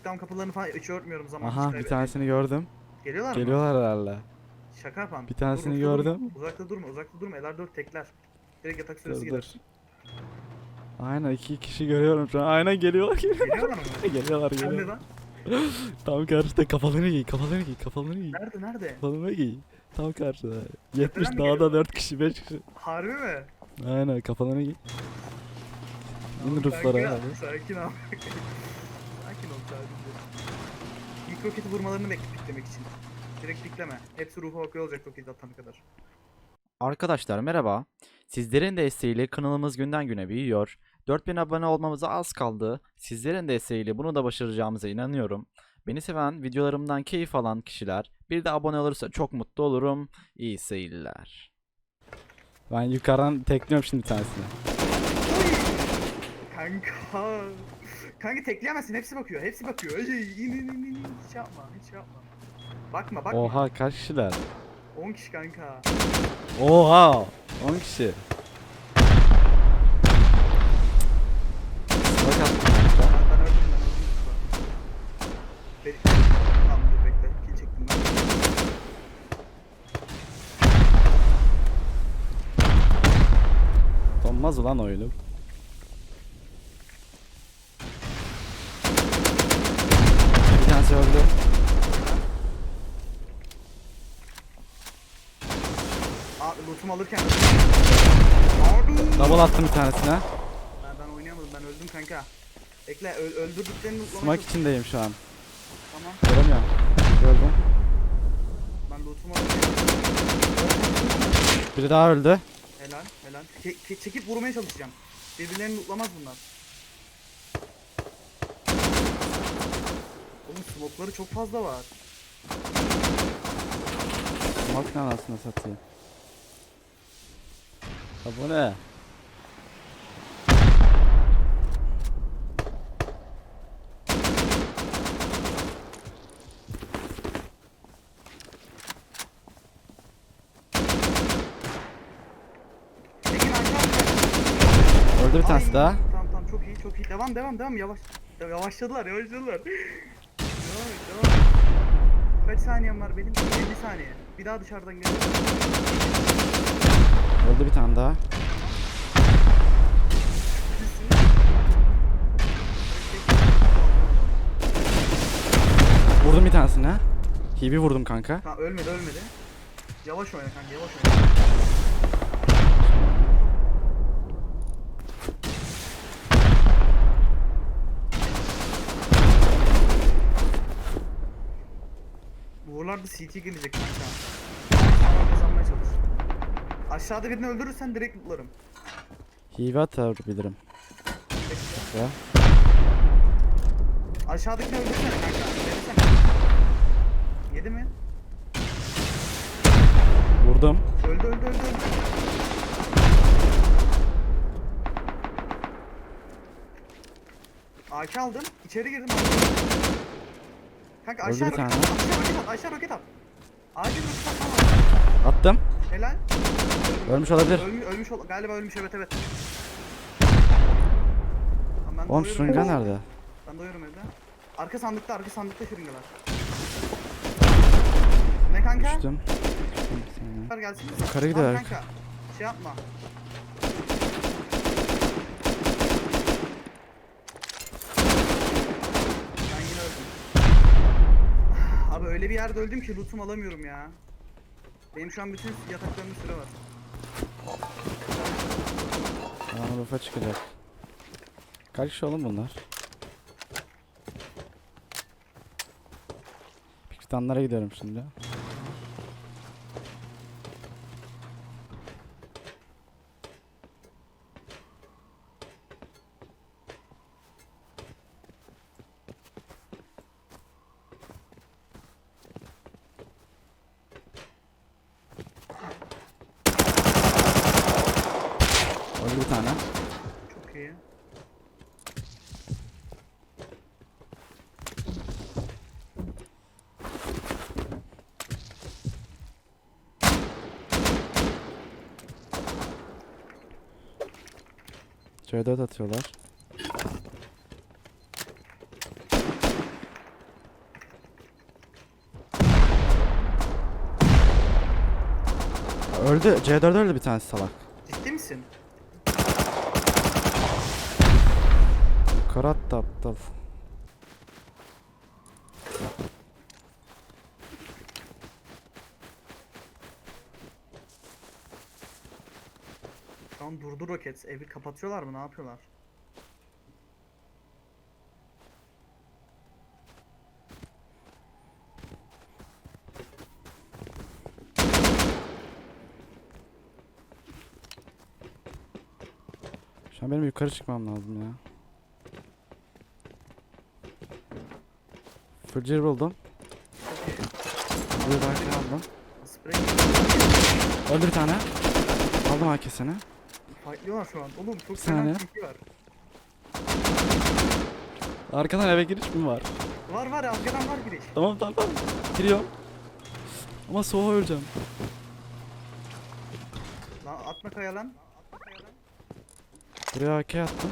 takedown kapılarını falan hiç örtmüyorum zaman. Aha bir tanesini gördüm. Geliyorlar mı? Geliyorlar herhalde. Şaka yapan. Bir tanesini Dur, uzakta gördüm. Durma. Uzakta durma, uzakta durma. LR4 tekler. Direkt yatak süresi dur. gelir. Aynen iki kişi görüyorum şu an. Aynen geliyorlar geliyorlar. Geliyorlar mı? geliyorlar geliyorlar. Tam karşıda kafalarını giy kafalarını giy kafalarını giy. Nerede nerede? Kafalarını giy. Tam karşıda. 70 mi dağda geliyorlar? 4 kişi 5 kişi. Harbi mi? Aynen kafalarını giy. İn ol, abi. Sakin ol. İlk roketi vurmalarını bekle piklemek için. Direkt pikleme. Hepsi rufa bakıyor olacak roket atana kadar. Arkadaşlar merhaba. Sizlerin desteğiyle kanalımız günden güne büyüyor. 4000 abone olmamıza az kaldı. Sizlerin desteğiyle bunu da başaracağımıza inanıyorum. Beni seven, videolarımdan keyif alan kişiler bir de abone olursa çok mutlu olurum. İyi seyirler. Ben yukarıdan tekliyorum şimdi bir tanesini. Kanka. Kanka tekleyemezsin. Hepsi bakıyor. Hepsi bakıyor. Ey, in in in in. Hiç yapma. Hiç yapma. Bakma bakma. Oha kaç kişiler? 10 kişi kanka. Oha 10 kişi. Bak attım. Ben, ben öldüm ben öldüm. Beni... Tamam dur bekle. Kill çektim ben. Donmaz ulan oyunu. Bir tanesi öldü. Lootumu alırken. Double attım bir tanesine. Ben, ben oynayamadım. Ben öldüm kanka. Bekle öl öldürdüklerini lootlamaya Smoke içindeyim şu an. Tamam. Göremiyorum. Gördüm. Ben lootumu alırken. Biri daha öldü. Helal helal. Ke- çekip vurmaya çalışacağım. Birbirlerini lootlamaz bunlar. Oğlum smoke'ları çok fazla var. Smoke ne anasını satayım. Ha bu ne? Öldü bir tanesi daha. Tamam tamam çok iyi çok iyi. Devam devam devam yavaş. Ya, yavaşladılar yavaşladılar. devam et devam et. Kaç saniyem var benim? 50 saniye. Bir daha dışarıdan geliyor. Öldü bir tane daha. Vurdum bir tanesine. Hibi vurdum kanka. Tamam ölmedi ölmedi. Yavaş oyna kanka yavaş oyna. Buralarda CT gelecek kanka. Aşağıda birini öldürürsen direkt lootlarım. Hibi atabilirim. Ya. Aşağıdakini öldürsene kanka. Versene. Yedi mi? Vurdum. Öldü öldü öldü öldü. AK aldım. içeri girdim. Kanka Öldü aşağı bir roket tane. at. Aşağı roket at. Aşağı roket at. Acil roket at. Attım. Helal. Ölmüş olabilir. Ölmüş, ölmüş ol galiba ölmüş evet evet. Tamam, ben Oğlum evde. nerede? Ben doyurum evde. Arka sandıkta arka sandıkta şırıngalar. Ne kanka? Düştüm. Düştüm bir saniye. Ver gelsin. Yukarı Tamam gidiyor. kanka. Şey yapma. Ben yine öldüm. Abi öyle bir yerde öldüm ki lootumu alamıyorum ya. Benim şu an bütün yataklarımın süre var. Aa rufa çıkacak. Kaç kişi oğlum bunlar? Pikstanlara gidiyorum şimdi. C4 atıyorlar. Öldü. C4 öldü bir tanesi salak. Ciddi misin? Yukarı attı aptal. Şu an durdu roket. Evi kapatıyorlar mı? Ne yapıyorlar? Şu an benim yukarı çıkmam lazım ya. Fırcır buldum. Bir dakika aldım. Öldü bir tane. Aldım AK'sini. Fightlıyorlar şu an. Oğlum çok saniye. fena tilki var. Arkadan eve giriş mi var? Var var arkadan var giriş. Tamam tamam tamam. Giriyorum. Ama soğuğa öleceğim. Lan atma kaya lan. Buraya AK attım.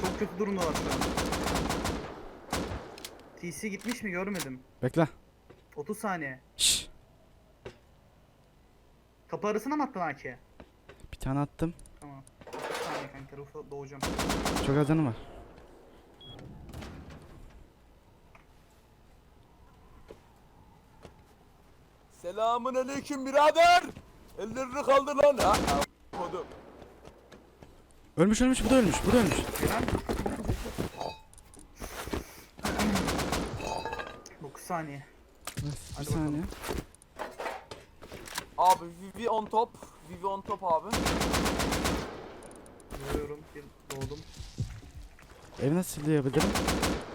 Çok kötü durumdalar şu an. TC gitmiş mi görmedim. Bekle. 30 saniye. Şşş. Kapı arasına mı attın AK? Bir tane attım. Tamam. 30 saniye kanka Rufa doğacağım. Çok az canım var. Selamun aleyküm birader. Ellerini kaldır lan. Ha, ha, kodum. Ölmüş ölmüş bu da ölmüş bu da ölmüş. Gelen. 9 saniye. Bir Hadi saniye. Abi Vivi on top. Vivi on top abi. Bir doğdum. Evi nasıl sildirebilirim?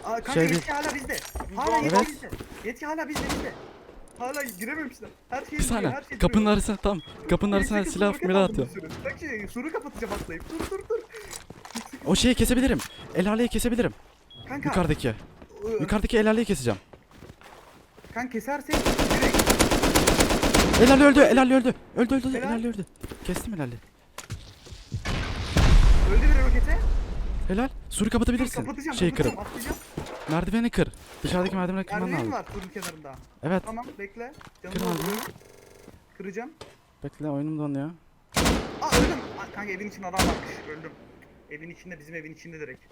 Aa kanka Şey yetki hala bizde. Hala Evet. yetki bizde. Yetki hala bizde bizde. Hala girememişler. Her şey Bir saniye. Kapının arasına tam. Kapının arasına silah mira atıyor. Bak şimdi suru kapatacağım atlayıp. Dur dur dur. O şeyi kesebilirim. El aleyi kesebilirim. Kanka. Yukarıdaki. ıı, Yukarıdaki el aleyi keseceğim. Kanka kesersek ale öldü. El ale öldü. Öldü öldü. Helal. El ale öldü. Kestim el ale. Öldü bir rokete. Helal. Suru kapatabilirsin. kapatacağım. Şeyi kırıp. Atlayacağım. Merdiveni kır. Dışarıdaki merdiveni kırman Merdiven lazım. var turun kenarında. Evet. Tamam bekle. Kır Canını abi. alıyorum. Kıracağım. Bekle oyunum donuyor. Aa öldüm. Aa, kanka evin içinde adam varmış. Öldüm. Evin içinde bizim evin içinde direkt.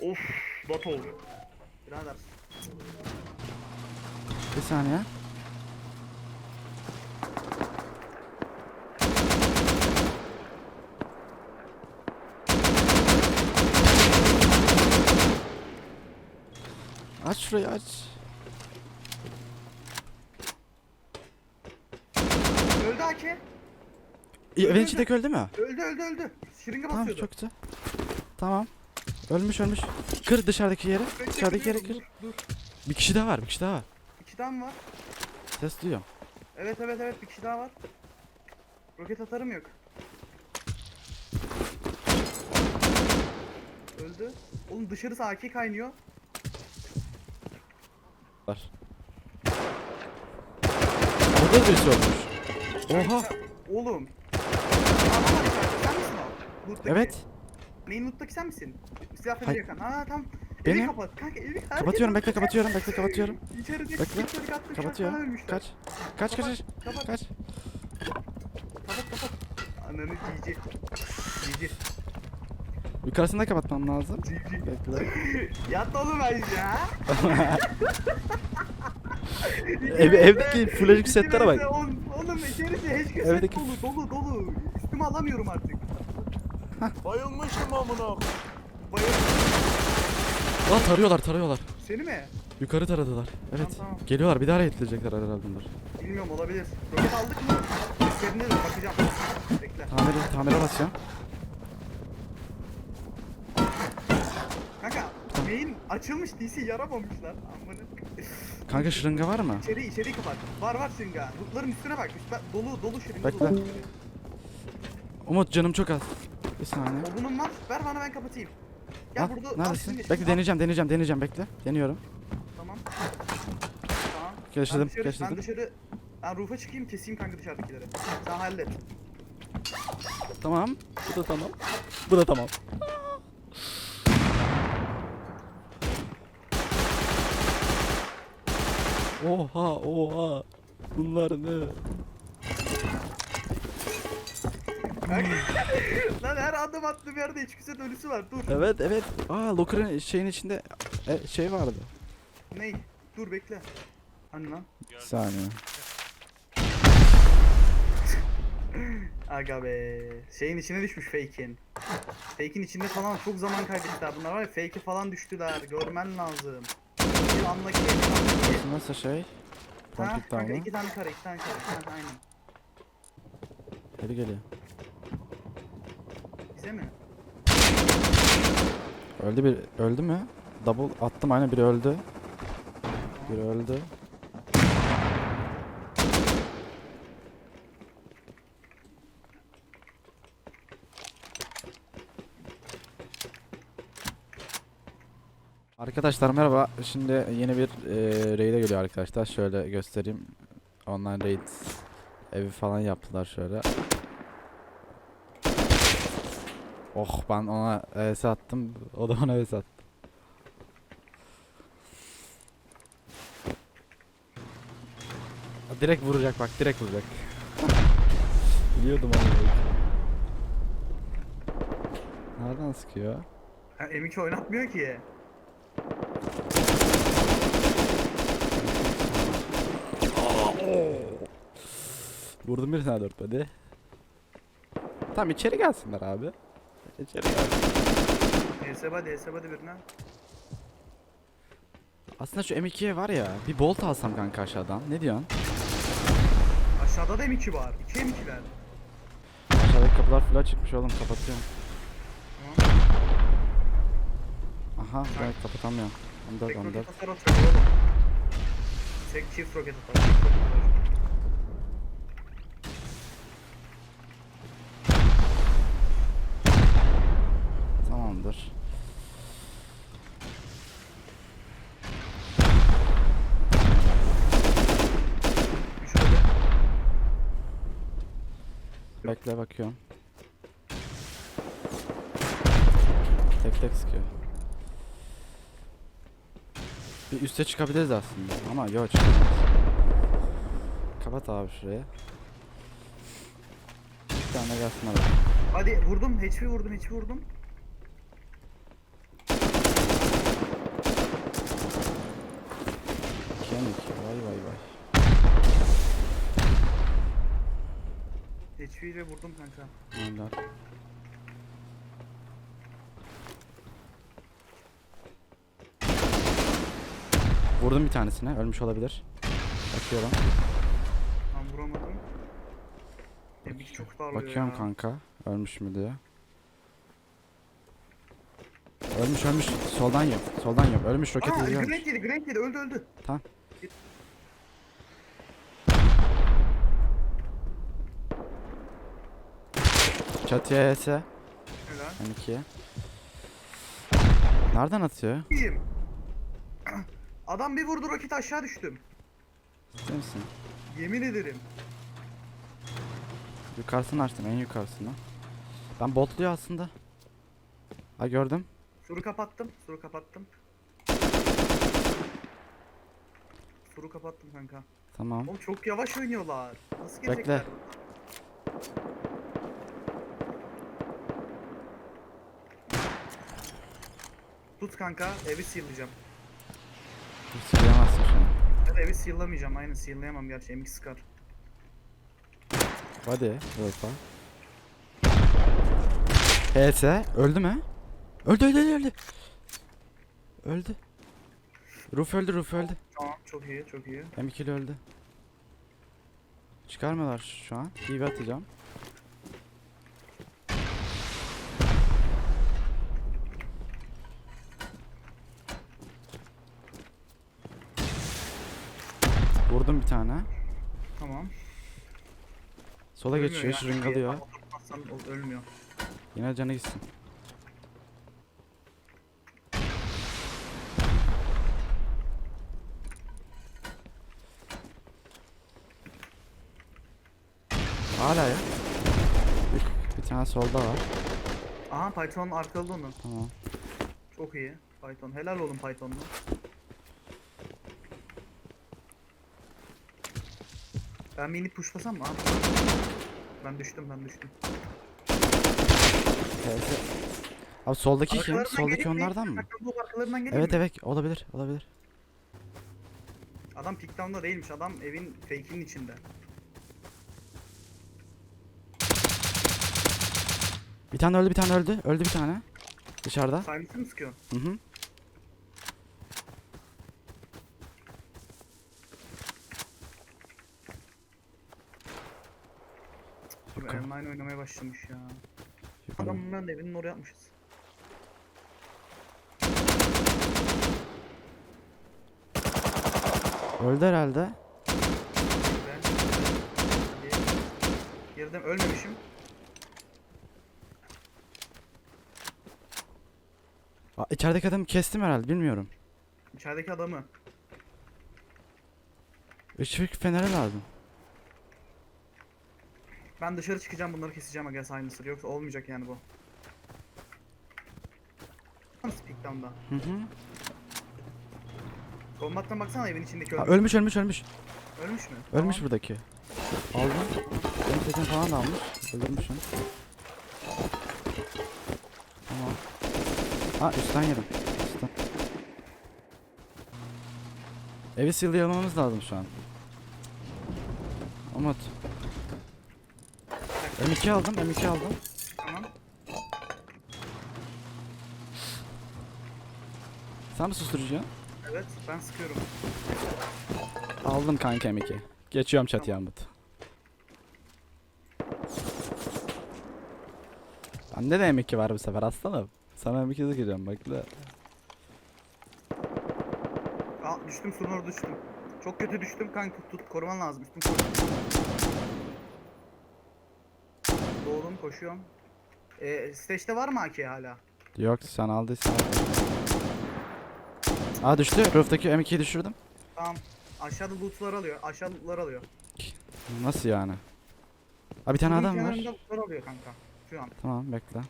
Of bot oldu. Birader. Bir saniye. Aç şurayı aç. Öldü AK. İyi, evin Öldü. içindeki öldü mü? Öldü öldü öldü. Şırınga Tamam basıyordu. çok güzel. Tamam. Ölmüş ölmüş. Kır dışarıdaki yeri. Bekle, Dışarıdaki yeri kırıyorum, kır. Dur, dur. Bir kişi daha var bir kişi daha var. İki tane var. Ses duyuyorum. Evet evet evet bir kişi daha var. Roket atarım yok. Öldü. Oğlum dışarısı AK kaynıyor. Var. Orada da birisi ölmüş. Oha. Oğlum. Adam var içeride. Sen misin o? Loot'taki. Evet. Main loot'taki sen misin? Silah Hayır. yakan. Ha tamam. Benim. Evi kapat. Kanka evi herkes Kapatıyorum bekle kapatıyorum bekle kapatıyorum. İçeride Bekle. çiftlik attı. Kapatıyorum. Kapatıyorum. Ölmüşler. Kaç. Kaç kaç kaç. Kapat. Kaç. Kapat kapat. Ananı GG. GG. Yukarısını da kapatmam lazım. Bekle. Yat oğlum ha. Ev, evdeki flashing setlere bak. On- Oğlum içerisi HQ set Evdeki- dolu dolu dolu. Üstüme alamıyorum artık. Bayılmışım amına. Bayıl. Aa tarıyorlar tarıyorlar. Seni mi? Yukarı taradılar. Evet. Tamam, tamam. Geliyorlar bir daha raidleyecekler herhalde bunlar. Bilmiyorum olabilir. Roket aldık mı? De bakacağım. Bekle. Tamir, tamire basacağım. Main açılmış DC yaramamışlar. Amına. Kanka şırınga var mı? İçeri içeri kapat. Var var şırınga. Rutların üstüne bak. Üstte dolu dolu şırınga. Bekle. dolu. Umut canım çok az. Bir saniye. Odunum var. Ver bana ben kapatayım. Gel Al, burada. neredesin? Bekle al. deneyeceğim deneyeceğim deneyeceğim bekle. Deniyorum. Tamam. Tamam. Geçirdim ben dışarı, Ben dışarı ben roof'a çıkayım keseyim kanka dışarıdakileri. Sen hallet. Tamam. Bu da tamam. Bu da tamam. Oha oha. Bunlar ne? Lan her adım attığım yerde hiç güzel ölüsü var. Dur. Evet evet. Aa Locker'ın şeyin içinde e, şey vardı. Ney? Dur bekle. Hani lan? Bir saniye. Aga be. Şeyin içine düşmüş fake'in. Fake'in içinde falan çok zaman kaybettiler bunlar var ya fake'e falan düştüler. Görmen lazım. Bir anlaki. Burası nasıl şey? Ha, Komplik kanka tamam. iki tane kare, iki tane kare. Ha, aynen. Geri geliyor. Bize mi? Öldü bir öldü mü? Double attım aynen biri öldü. Biri öldü. Arkadaşlar merhaba. Şimdi yeni bir e, raid'e geliyor arkadaşlar. Şöyle göstereyim. Online raid evi falan yaptılar şöyle. Oh ben ona ES attım. O da ona ES attı. Direkt vuracak bak direkt vuracak. Biliyordum onu. Nereden sıkıyor? Ha, M2 oynatmıyor ki. Vurdum bir tane dört hadi. Tamam içeri gelsinler abi. İçeri gelsin. DS hadi DS hadi birine. Aslında şu M2'ye var ya bir bolt alsam kanka aşağıdan. Ne diyorsun? Aşağıda da M2 var. 2 M2'ler. Aşağıdaki kapılar full çıkmış oğlum kapatıyorum. Aha ben kapatamıyorum. 14 Tek 14. roket atar atıyor oğlum. Tek çift roket atar. çift roket atar. Roket. Bekle bakıyorum. Tek tek sıkıyor. Bir üste çıkabiliriz aslında ama yok çıkamayız. Kapat abi şuraya. Bir tane gelsin abi. Hadi vurdum. HP vurdum. HP vurdum. Kemik vay vay vay. İle vurdum kanka. Önder. Vurdum bir tanesine ölmüş olabilir. Bakıyorum. Ben vuramadım. M2 çok darlıyor Bakıyorum ya. kanka. Ölmüş mü diye. Ölmüş ölmüş. Soldan yap. Soldan yap. Ölmüş roket Aa, izliyormuş. Grank yedi, Grank yedi. Öldü öldü. Tamam. Çatıya ES. Helal. M2'ye. Nereden atıyor? İyiyim. Adam bir vurdu roket aşağı düştüm. Ciddi misin? Yemin ederim. Yukarısını açtım en yukarısını. Ben botluyor aslında. Ha gördüm. Suru kapattım. Suru kapattım. Suru kapattım kanka. Tamam. Oğlum çok yavaş oynuyorlar. Nasıl Bekle. gelecekler? Tut kanka, evi seal'layacağım. Sıkıyamazsın şu an. Da evi seal'lamayacağım, aynen seal'layamam gerçi, M2 sıkar. Hadi. Wolf'a. HS. Öldü mü? Öldü öldü öldü öldü. Roof öldü Roof öldü. Tamam, çok iyi, çok iyi. M2'li öldü. Çıkarmıyorlar şu an. İyi atacağım. Vurdum bir tane. Tamam. Sola geçiyor, şırıngalıyor. O- ölmüyor. Yine canı gitsin. Hala ya. Bir, bir tane solda var. Aha Python arkaladı onu. Tamam. Çok iyi. Python. Helal olun Python'la. Ben mini pushlasam mı? Ben düştüm ben düştüm. Evet. Abi soldaki kim? Arkalarından Soldaki gelip mi? onlardan mı? Bak, Bu arkalarından geliyor Evet mu? evet olabilir olabilir. Adam pickdown'da değilmiş. Adam evin fake'inin içinde. Bir tane öldü bir tane öldü. Öldü bir tane. Dışarıda. Silence'ı mı sıkıyor? Hı hı. Şimdi online oynamaya başlamış ya. Yukarı. Adamın ben de evinin oraya atmışız. Öldü herhalde. Ben Girdim ölmemişim. Aa, içerideki adamı kestim herhalde bilmiyorum. İçerideki adamı. Işık feneri lazım. Ben dışarı çıkacağım bunları keseceğim aga silencer yoksa olmayacak yani bu. Nasıl pickdown'da? Hı hı. Kombattan baksana evin içindeki Aa, ölmüş. ölmüş ölmüş ölmüş. Ölmüş mü? Ölmüş Tamam. buradaki. Aldım. Benim falan da almış. Öldürmüşüm. Tamam. Aa üstten yedim. Üstten. Evi silahlamamız lazım şu an. Umut. M2 aldım, M2 aldım. Tamam. Sen mi susturucusun? Evet ben sıkıyorum. Aldım kanka M2. Geçiyorum çatıya Umut. Bende de M2 var bu sefer aslanım. Sana M2 sıkacağım bak la. Aa düştüm orada düştüm. Çok kötü düştüm kanka tut koruman lazım üstüm. Doğdum koşuyorum. Ee, stage'de var mı AK hala? Yok sen aldıysan. al. Aa düştü. Rooftaki M2'yi düşürdüm. Tamam. Aşağıda loot'lar alıyor. Aşağıda loot'lar alıyor. Nasıl yani? Aa bir tane adam var. kenarında loot'lar alıyor kanka. Şu an. Tamam bekle.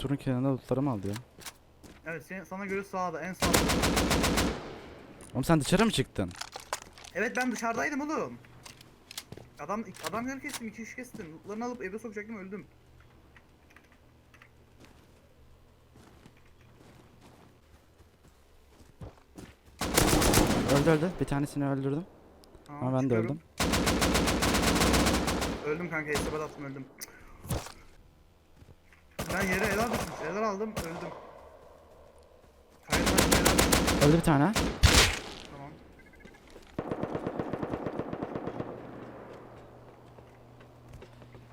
Surun kenarında lootlarımı al diyor. Evet sen, sana göre sağda en sağda. Oğlum sen dışarı mı çıktın? Evet ben dışarıdaydım oğlum. Adam adam yer kestim iki kişi kestim. Loot'larını alıp eve sokacaktım öldüm. Öldü öldü. Bir tanesini öldürdüm. Tamam, Ama ben de çıkıyorum. öldüm. Öldüm kanka hesabat attım öldüm. Ben yere el aldım. El aldım öldüm. Aldım. Öldü bir tane. Tamam.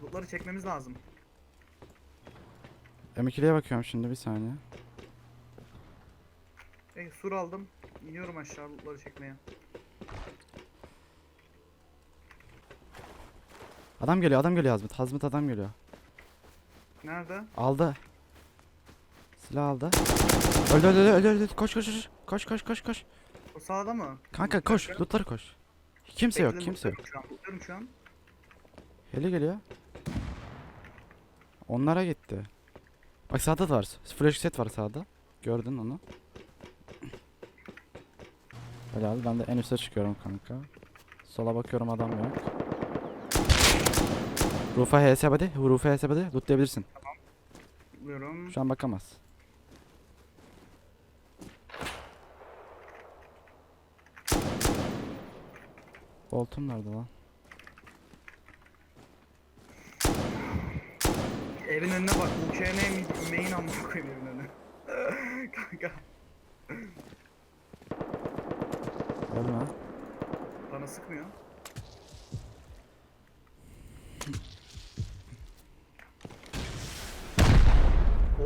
Lootları çekmemiz lazım. M2'liye bakıyorum şimdi bir saniye. Ey sur aldım. İniyorum aşağı lootları çekmeye. Adam geliyor adam geliyor Hazmit. Hazmit adam geliyor. Nerede? Aldı. Silah aldı. Öldü öldü öldü öldü. Koş koş koş. Koş koş koş koş. O sağda mı? Kanka koş. Lootları koş. Kimse yok kimse yok. Şu an. lootluyorum şu an. Heli geliyor. Onlara gitti. Bak sağda da var. Flash set var sağda. Gördün onu. Helal ben de en üste çıkıyorum kanka. Sola bakıyorum adam yok. Rufa HS hadi. Rufa HS hadi. Lootlayabilirsin. Lootluyorum. Şu an bakamaz. Boltum nerede lan? Evin önüne bak. UKM main amına koyayım evin önüne. Kanka. Ölme. Bana sıkmıyor.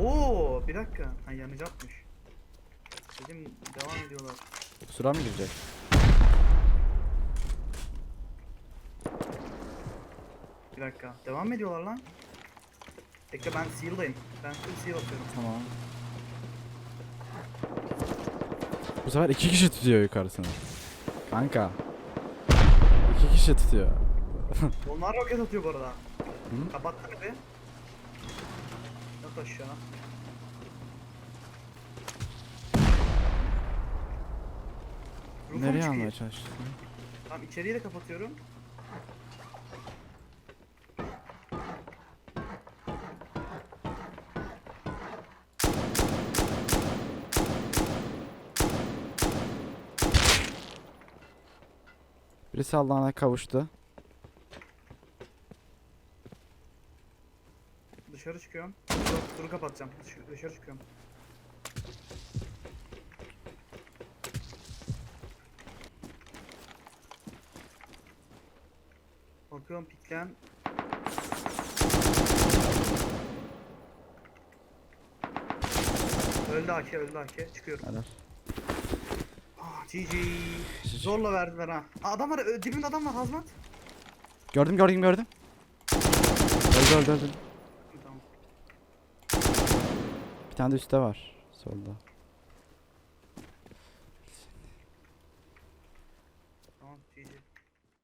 Oo, bir dakika. Ha yanacakmış. Dedim devam ediyorlar. Sura mı girecek? Bir dakika. Devam mı ediyorlar lan? Bekle ben seal'dayım. Ben full seal atıyorum. Tamam. Bu sefer iki kişi tutuyor yukarısını. Kanka. İki kişi tutuyor. Onlar roket atıyor bu arada. Hı? Kapattı bir. Yat aşağı. Rufa Nereye çıkıyor? almaya çalıştın? Tamam içeriği de kapatıyorum. Birisi Allah'ına kavuştu. Dışarı çıkıyorum. Yok duru kapatacağım. Dışarı, dışarı çıkıyorum. Bakıyorum piklen. Öldü AK, öldü AK. Çıkıyorum. Helal. Ah, GG. Zorla verdiler ha. Aa, Adam var, ö- dibimde adam var hazmat. Gördüm gördüm gördüm. Öldü öldü öldü. Tamam. Bir tane de üstte var. Solda.